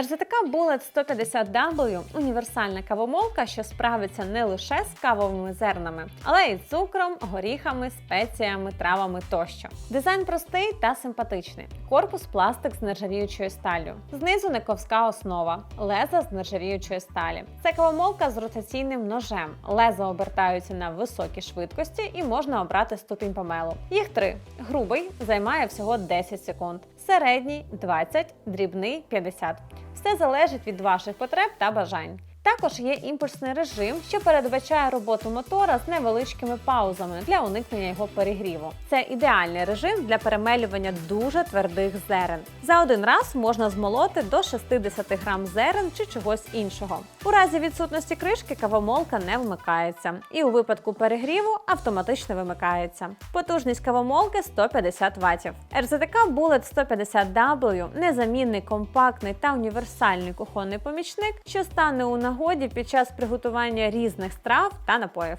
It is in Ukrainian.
РЗТК Bullet 150W – універсальна кавомолка, що справиться не лише з кавовими зернами, але й з цукром, горіхами, спеціями, травами тощо. Дизайн простий та симпатичний. Корпус пластик з нержавіючою сталлю. Знизу нековська основа, леза з нержавіючої сталі. Це кавомолка з ротаційним ножем. Леза обертаються на високій швидкості і можна обрати ступінь помелу. Їх три: грубий займає всього 10 секунд, середній 20, дрібний 50. Все залежить від ваших потреб та бажань. Також є імпульсний режим, що передбачає роботу мотора з невеличкими паузами для уникнення його перегріву. Це ідеальний режим для перемелювання дуже твердих зерен. За один раз можна змолоти до 60 грам зерен чи чогось іншого. У разі відсутності кришки кавомолка не вмикається, і у випадку перегріву автоматично вимикається. Потужність кавомолки 150 Вт. РЗТК Bullet 150W – незамінний, компактний та універсальний кухонний помічник, що стане у нагоді під час приготування різних страв та напоїв.